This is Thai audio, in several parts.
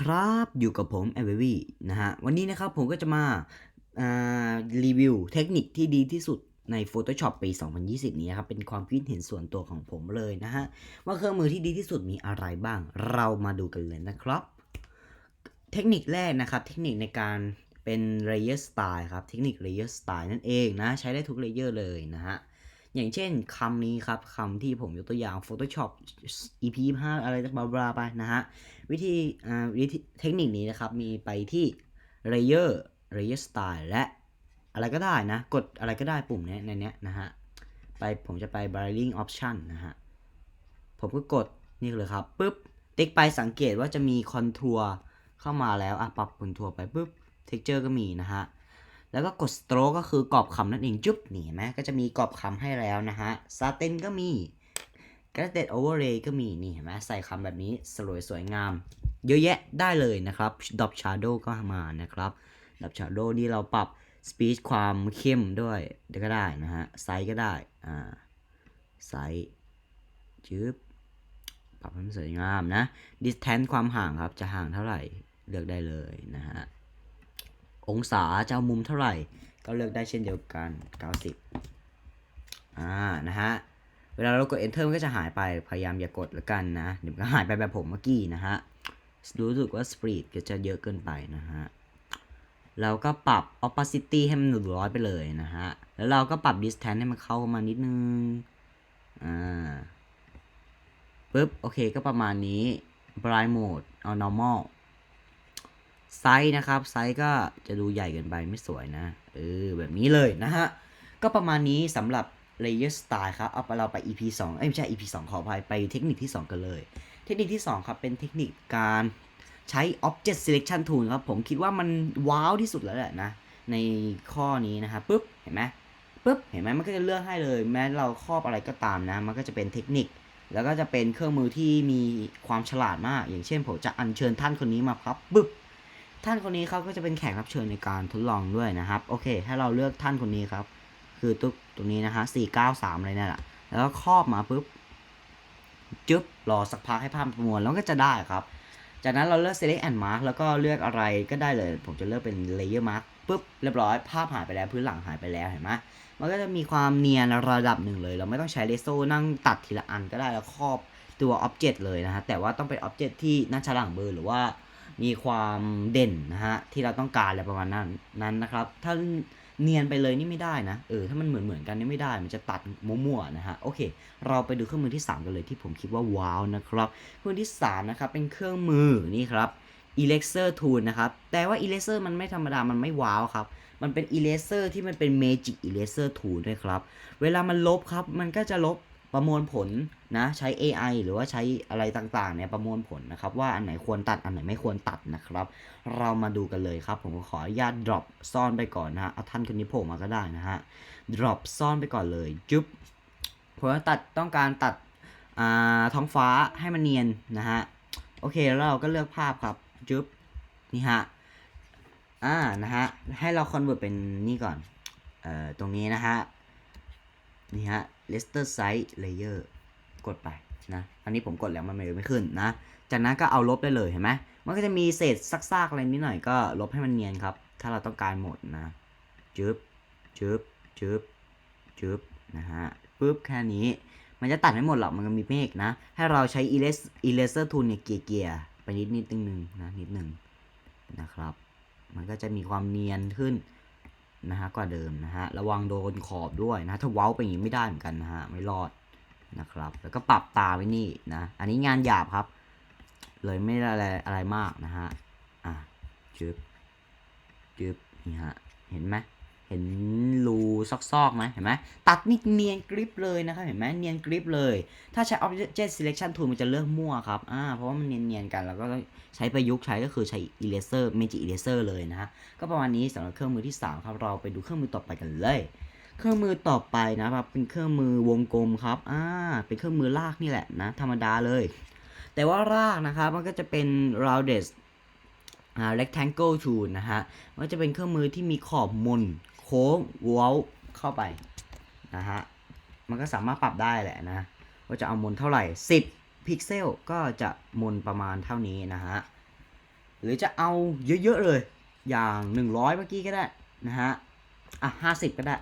ครับอยู่กับผมแอ v วีนะฮะวันนี้นะครับผมก็จะมาารีวิวเทคนิคที่ดีที่สุดใน Photoshop ปี 2020 นี้นะครับเป็นความคิดเห็นส่วนตัวของผมเลยนะฮะว่าเครื่องมือที่ดีที่สุดมีอะไรบ้าง เรามาดูกันเลยนะครับ เทคนิคแรกนะครับเทคนิคในการเป็น layer style ครับเทคนิค layer style นั่นเองนะใช้ได้ทุก layer เลยนะฮะ อย่างเช่นคำนี้ครับคำที่ผมยกตัวอย่าง Photoshop EP 5อะไรบลาบลาไปนะฮะ วิธีอ่าวิธีเทคนิคนี้นะครับมีไปที่ layer layer style และอะไรก็ได้นะ กดอะไรก็ได้ปุ่มนี้ในนี้นะฮะ ไปผมจะไป blurring option นะฮะ ผมก็กดนี่เลยครับปุ๊บติ๊กไปสังเกตว่าจะมีคอนทัวร์เข้ามาแล้วอะปรับคอนทัวร์ไปปุ๊บ texture ก็มีนะฮะ แล้วก็กด stroke ก็คือกรอบคำนั่นเองจุ๊บนี่เห็นไหมก็จะมีกรอบคำให้แล้วนะฮะ satin ก็มี graded overlay ก็มีนี่เห็นไหมใส่คำแบบนี้สวยสวยงาม เยอะแยะได้เลยนะครับ dot shadow ก็มานะครับ dot shadow นี่เราปรับ speed ความเข้มด้วยก็ได้นะฮะไซส์ก็ได้อ่าไซส์จึ๊บปรับให้มันสวยงามนะ distance ความห่างครับ จะห่างเท่าไหร่ เลือกได้เลยนะฮะ องศาจะเอามุมเท่าไหร่ ก็เลือกได้เช่นเดียวกัน 90 อ่า นะฮะ เวลาเรากด enter มันก็จะหายไป พยายามอย่ากดละกันนะ เดี๋ยวมันก็หายไปแบบผมเมื่อกี้นะฮะ รู้สึกว่า speed ก็จะเยอะเกินไปนะฮะ เราก็ปรับ opacity ให้มันหนึ่งร้อยไปเลยนะฮะ แล้วเราก็ปรับ distance ให้มันเข้ามานิดนึง อ่าปึ๊บ โอเค ก็ประมาณนี้ bright mode เอา normal ไซส์นะครับ ไซส์ก็จะดูใหญ่เกินไปไม่สวยนะ เออ แบบนี้เลยนะฮะ ก็ประมาณนี้สำหรับ layer style ครับ เอาไปเราไป EP 2เอ้ยไม่ใช่ EP 2 ขออภัย ไปเทคนิคที่ 2 กันเลย เทคนิคที่ 2 ครับ เป็นเทคนิคการใช้ object selection tool ครับ ผมคิดว่ามันว้าวที่สุดแล้วแหละนะ ในข้อนี้นะครับปุ๊บ เห็นไหมปุ๊บ เห็นไหมมันก็จะเลือกให้เลย แม้เราครอบอะไรก็ตามนะ มันก็จะเป็นเทคนิค แล้วก็จะเป็นเครื่องมือที่มีความฉลาดมาก อย่างเช่นผมจะอัญเชิญท่านคนนี้มาครับปึ๊บ ท่านคนนี้เขาก็จะเป็นแขกรับเชิญในการทดลองด้วยนะครับ โอเคให้เราเลือกท่านคนนี้ครับ คือตุ๊กตรงนี้นะฮะสี่เก้าสามอะไรเนี่ยแหละแล้วก็ครอบมาปุ๊บจึ๊บรอสักพักให้ภาพประมวลแล้วก็จะได้ครับ จากนั้นเราเลือก select and mark แล้วก็เลือกอะไรก็ได้เลย ผมจะเลือกเป็น layer mark ปุ๊บเรียบร้อย ภาพหายไปแล้วพื้นหลังหายไปแล้วเห็นไหมมันก็จะมีความเนียนระดับหนึ่งเลย เราไม่ต้องใช้เลโซ่นั่งตัดทีละอันก็ได้แล้วครอบตัว object เลยนะฮะแต่ว่าต้องเป็น object ที่หน่าฉลังเบอร์หรือว่า มีความเด่นนะฮะที่เราต้องการอะไรประมาณนั้นนั้นนะครับ ถ้าเนียนไปเลยนี่ไม่ได้นะเออถ้ามันเหมือนเหมือนกันนี่ไม่ได้มันจะตัดมั่วๆนะฮะโอเค เราไปดูเครื่องมือที่ 3 กันเลยที่ผมคิดว่าว้าวนะครับเครื่องมือที่ 3 นะครับ เป็นเครื่องมือนี่ครับ Eraser Tool นะครับ แต่ว่า Eraser มันไม่ธรรมดา มันไม่ว้าวครับ มันเป็น Eraser ที่มันเป็น Magic Eraser Tool ด้วยครับ เวลามันลบครับ มันก็จะลบ ประมวลผลนะใช้ AI หรือว่าใช้อะไรต่างๆเนี่ยประมวลผลนะครับว่าอันไหนควรตัดอันไหนไม่ควรตัดนะครับ เรามาดูกันเลยครับ ผมขออนุญาต drop ซ่อนไปก่อนนะฮะเอาท่านคนนี้โผล่มาก็ได้นะฮะ drop ซ่อนไปก่อนเลยจุ๊บผมว่าตัดต้องการตัดท้องฟ้าให้มันเนียนนะฮะโอเคแล้วเราก็เลือกภาพครับจุ๊บนี่ฮะอ่านะฮะให้เรา convert เป็นนี่ก่อนเอ่อตรงนี้นะฮะ นี่ฮะ Lester Size Layer กดไปนะอันนี้ผมกดแล้วมันไม่ขึ้นนะ จากนั้นก็เอาลบได้เลยเห็นไหมมันก็จะมีเศษซากๆอะไรนิดหน่อยก็ลบให้มันเนียนครับ ถ้าเราต้องการหมดนะจึ๊บจึ๊บจึ๊บจึ๊บนะฮะปุ๊บแค่นี้มันจะตัดไม่หมดหรอกมันก็มีเมฆนะ ให้เราใช้ Eraser Eraser Tool เนี่ยเกียร์เกียไปนิดนิดนึงนึงนะนิดนึงนะครับ มันก็จะมีความเนียนขึ้น นะฮะกว่าเดิมนะฮะระวังโดนขอบด้วยนะถ้าเว้าไปอย่างนี้ไม่ได้เหมือนกันนะฮะไม่รอดนะครับ แล้วก็ปรับตาไว้นี่นะอันนี้งานหยาบครับ เลยไม่ได้อะไรอะไรมากนะฮะอะจึ๊บจึ๊บนี่ฮะเห็นไหม เห็นรูซอกๆไหมเห็นไหมตัดนี่เนียนกริปเลยนะครับเห็นไหมเนียนกริปเลย ถ้าใช้ Object Selection Tool มันจะเลือกมั่วครับอ่าเพราะว่ามันเนียนๆกัน แล้วก็ใช้ประยุกต์ใช้ก็คือใช้ Eraser Magic Eraser เลยนะฮะก็ประมาณนี้สำหรับเครื่องมือที่ 3 ครับ เราไปดูเครื่องมือต่อไปกันเลย เครื่องมือต่อไปนะครับเป็นเครื่องมือวงกลมครับอ่าเป็นเครื่องมือลากนี่แหละนะธรรมดาเลย แต่ว่ารากนะครับมันก็จะเป็น rounded อ่า rectangle tool นะฮะมันจะเป็นเครื่องมือที่มีขอบมนโค้งเว้าเข้าไปนะฮะมันก็สามารถปรับได้แหละนะว่าจะเอามนเท่าไหร่ 10 พิกเซลก็จะมนประมาณเท่านี้นะฮะหรือจะเอาเยอะๆเลยอย่าง 100 เมื่อกี้ก็ได้นะฮะอะ50 ก็ได้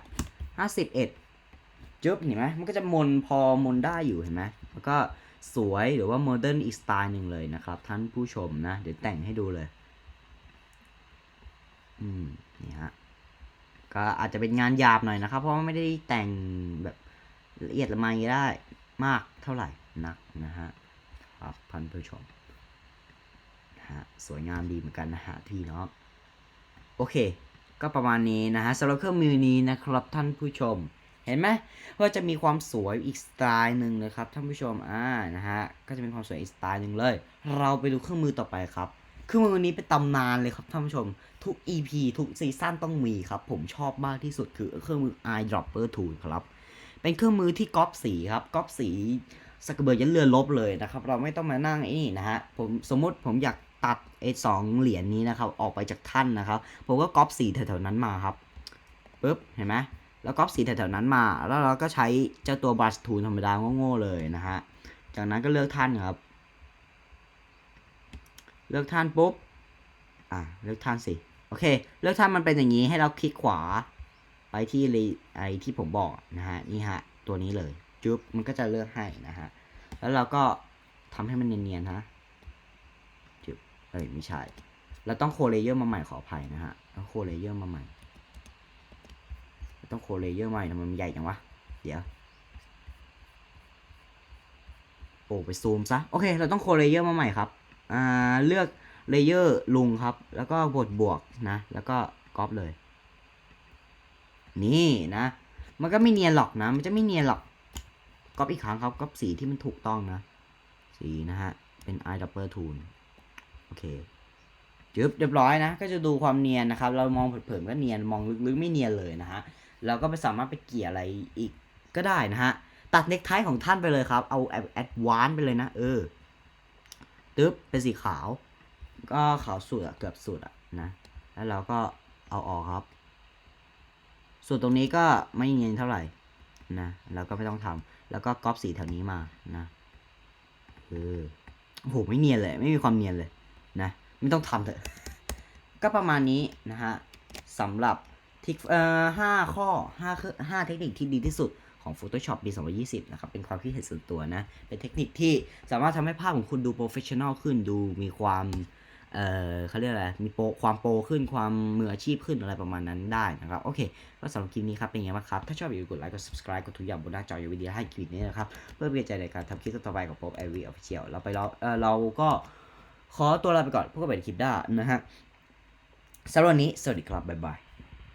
51 จึ๊บเห็นไหมมันก็จะมนพอมนได้อยู่เห็นไหมแล้วก็สวยหรือว่าโมเดิร์นอีกสไตล์หนึ่งเลยนะครับท่านผู้ชมนะ เดี๋ยวแต่งให้ดูเลย อืมนี่ฮะก็อาจจะเป็นงานหยาบหน่อยนะครับ เพราะไม่ได้แต่งแบบละเอียดละไมได้มากเท่าไหร่นักนะฮะครับท่านผู้ชมนะฮะสวยงามดีเหมือนกันนะฮะพี่น้องโอเค ก็ประมาณนี้นะฮะสำหรับเครื่องมือนี้นะครับท่านผู้ชม เห็นไหมว่าจะมีความสวยอีกสไตล์หนึ่งนะครับท่านผู้ชมอ่านะฮะก็จะเป็นความสวยอีกสไตล์หนึ่งเลย เราไปดูเครื่องมือต่อไปครับ ครื่องมือนี้เป็นตำนานเลยครับท่านผู้ชม ทุก EP ทุกซีซั่นต้องมีครับ ผมชอบมากที่สุดคือเครื่องมือ eyedropper tool ครับ เป็นเครื่องมือที่ก๊อปสีครับก๊อปสีสกกเบือยันเรือลบเลยนะครับ เราไม่ต้องมานั่งไอ้นี่นะฮะผมสมมติผมอยากตัดไอ้สองเหรียญนี้นะครับ ออกไปจากท่านนะครับ ผมก็ก๊อปสีแถวๆนั้นมาครับปุ๊บเห็นไหมแล้วก๊อปสีแถวๆนั้นมา แล้วเราก็ใช้เจ้าตัวบ r ั s ทู l ธรรมดาโง่ๆเลยนะฮะจากนั้นก็เลือกท่านครับ เลือกท่านปุ๊บ อะเลือกท่านสิ โอเค เลือกท่านมันเป็นอย่างนี้ให้เราคลิกขวา ไปที่รีไอที่ผมบอกนะฮะ นี่ฮะ ตัวนี้เลย จุ๊บ มันก็จะเลือกให้นะฮะ แล้วเราก็ทำให้มันเนียนๆฮะ จุ๊บ เอ้ยไม่ใช่ เราต้องโคเลเยอร์มาใหม่ขออภัยนะฮะต้องโคเลเยอร์มาใหม่ ต้องโคเลเยอร์ใหม่ทำไมมันใหญ่จังวะ เดี๋ยวโอ้ไปซูมซะ โอเค เราต้องโคเลเยอร์มาใหม่ครับ อ่าเลือกเลเยอร์ลุงครับ แล้วก็บทบวกนะ แล้วก็ก๊อปเลย นี่นะ มันก็ไม่เนียนหรอกนะ มันจะไม่เนียนหรอกก๊อปอีกครั้งครับก๊อปสีที่มันถูกต้องนะ สีนะฮะ เป็น eyedropper tool โอเคจึ๊บเรียบร้อยนะ ก็จะดูความเนียนนะครับ เรามองเผินๆก็เนียน มองลึกๆไม่เนียนเลยนะฮะ เราก็ไปสามารถไปเกี่ยอะไรอีกก็ได้นะฮะ ตัดเน็กไทของท่านไปเลยครับ เอาแอดวานไปเลยนะ เออ ตึ๊บเป็นสีขาว ก็ขาวสุดอะเกือบสุดอะนะ แล้วเราก็เอาออกครับ ส่วนตรงนี้ก็ไม่เนียนเท่าไหร่นะแล้วก็ไม่ต้องทำแล้วก็ก๊อปสีแถวนี้มานะเออโอ้โหไม่เนียนเลย ไม่มีความเนียนเลยนะไม่ต้องทำเถอะก็ประมาณนี้นะฮะสำหรับทิกเอ่อห้าข้อห้าคือห้าเทคนิคที่ดีที่สุด ของ Photoshop ปี 2020 นะครับ เป็นความคิดเห็นส่วนตัวนะ เป็นเทคนิคที่สามารถทำให้ภาพของคุณดูโปรเฟชชั่นอลขึ้น ดูมีความ เอ่อเขาเรียกอะไร มีโปรความโปรขึ้น ความมืออาชีพขึ้นอะไรประมาณนั้นได้นะครับ โอเค ก็สำหรับคลิปนี้ครับเป็นยังไงบ้างครับ ถ้าชอบอย่าลืมกดไลค์ กด subscribe กดทุกอย่างบนหน้าจออยู่วิดีโอให้คลิปนี้นะครับ เพื่อเป็นใจในการทำคลิปต่อไปกับป๊ปแอวีออฟฟิเชียลเราไปเรอเออเราก็ขอตัวลาไปก่อนพบกันใหม่ในคลิปหน้านะฮะสำหรับวันนี้สวัสดีครับบ๊ายบาย